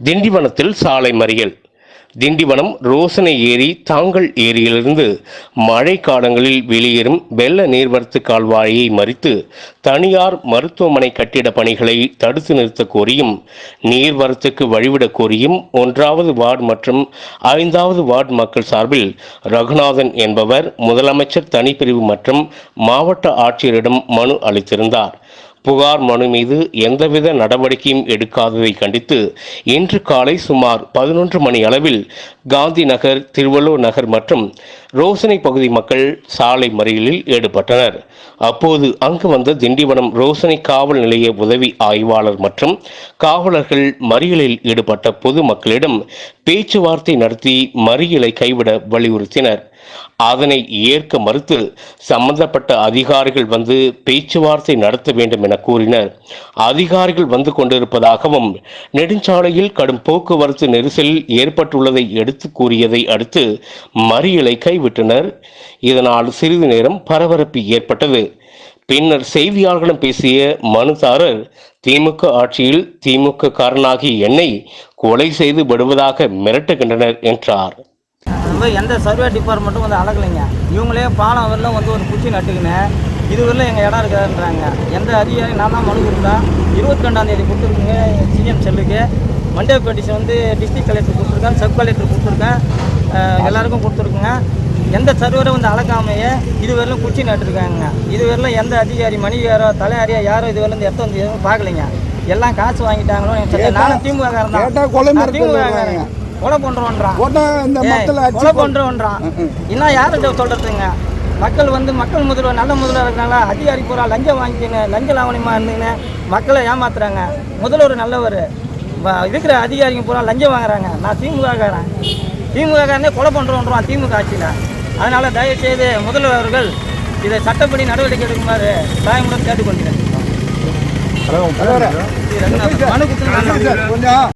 திண்டிவனத்தில் சாலை மறியல். திண்டிவனம் ரோசனை ஏரி தாங்கல் ஏரியிலிருந்து மழை காலங்களில் வெளியேறும் வெள்ள நீர்வரத்து கால்வாயை மறித்து தனியார் மருத்துவமனை கட்டிட பணிகளை தடுத்து நிறுத்த கோரியும் நீர்வரத்துக்கு வழிவிடக் கோரியும் ஒன்றாவது வார்டு மற்றும் ஐந்தாவது வார்டு மக்கள் சார்பில் ரகுநாதன் என்பவர் முதலமைச்சர் தனிப்பிரிவு மற்றும் மாவட்ட ஆட்சியரிடம் மனு அளித்திருந்தார். புகார் மனு மீது எந்தவித நடவடிக்கையும் எடுக்காததை கண்டித்து இன்று காலை சுமார் பதினொன்று மணி அளவில் காந்தி நகர் திருவள்ளூர் நகர் மற்றும் ரோசனை பகுதி மக்கள் சாலை மறியலில் ஈடுபட்டனர். அப்போது அங்கு வந்த திண்டிவனம் ரோசனை காவல் நிலைய உதவி ஆய்வாளர் மற்றும் காவலர்கள் மறியலில் ஈடுபட்ட பொதுமக்களிடம் பேச்சுவார்த்தை நடத்தி மறியலை கைவிட வலியுறுத்தினர். அதனை ஏற்க மறுத்து சம்பந்தப்பட்ட அதிகாரிகள் வந்து பேச்சுவார்த்தை நடத்த வேண்டும் என கூறினர். அதிகாரிகள் வந்து கொண்டிருப்பதாகவும் நெடுஞ்சாலையில் கடும் போக்குவரத்து நெரிசல் ஏற்பட்டுள்ளதை எடுத்து கூறியதை அடுத்து மறியலை விட்டனர் இதனால் சிறிது நேரம் பரபரப்பு ஏற்பட்டது. பின்னர் செய்தியாளர்களிடம் பேசிய மனுதாரர் திமுக ஆட்சியில் திமுக காரனாகிய என்னை கொலை செய்து விடுவதாக மிரட்டுகின்றனர் என்றார். எந்த சர்வே டிபார்ட்மெண்ட்டும் வந்து அழகலைங்க இவங்களே பாலம் வரலாம் வந்து ஒரு குச்சி நட்டுக்கின்னு இதுவரையிலும் எங்கள் இடம் இருக்காதுன்றாங்க. எந்த அதிகாரி நான் தான் மனு கொடுத்தேன் இருபத்தி ரெண்டாம் தேதி கொடுத்துருக்குங்க சிஎம் செல்லுக்கு. மண்டே பெட்டிஷன் வந்து டிஸ்ட்ரிக்ட் கலெக்டர் கொடுத்துருக்கேன் சப் கலெக்டர் கொடுத்துருக்கேன் எல்லாருக்கும் கொடுத்துருக்குங்க. எந்த சர்வரை வந்து அளக்காமையே இது வரலும் குச்சி நட்டுருக்காங்க. இது வரலும் எந்த அதிகாரி மணிகாரோ தலையாரியோ யாரோ இது வரலும் இந்த இடத்த வந்து எதுவும் பார்க்கலைங்க. எல்லாம் காசு வாங்கிட்டாங்களோ. நானும் திமுக காரன் கேட்டா கொலை தான் மிரட்டல் திமுக சொல்றாங்க. காரன் கொலை பண்ணுறோன்றான் கொலை பண்றோன்றான் இன்னும் யார்கிட்ட சொல்றதுங்க? மக்கள் வந்து மக்கள் முதல்வர் நல்ல முதல்வர் இருக்கிறனால அதிகாரி பூரா லஞ்சம் வாங்கிக்கின்னு லஞ்ச லாவணியமாக இருந்துன்னு மக்களை ஏமாத்துறாங்க. முதல்வர் நல்லவர். இருக்கிற அதிகாரிங்க பூரா லஞ்சம் வாங்குறாங்க. நான் திமுக காரன் திமுக காரனே கொலை பண்ணுறோன்றான் திமுக ஆட்சியில். அதனால தயவுசெய்து முதல்வர் அவர்கள் இதை சட்டப்படி நடவடிக்கை எடுக்குமாறு தாயமுடன் கேட்டுக்கொள்கிறேன். மனு கொடுத்து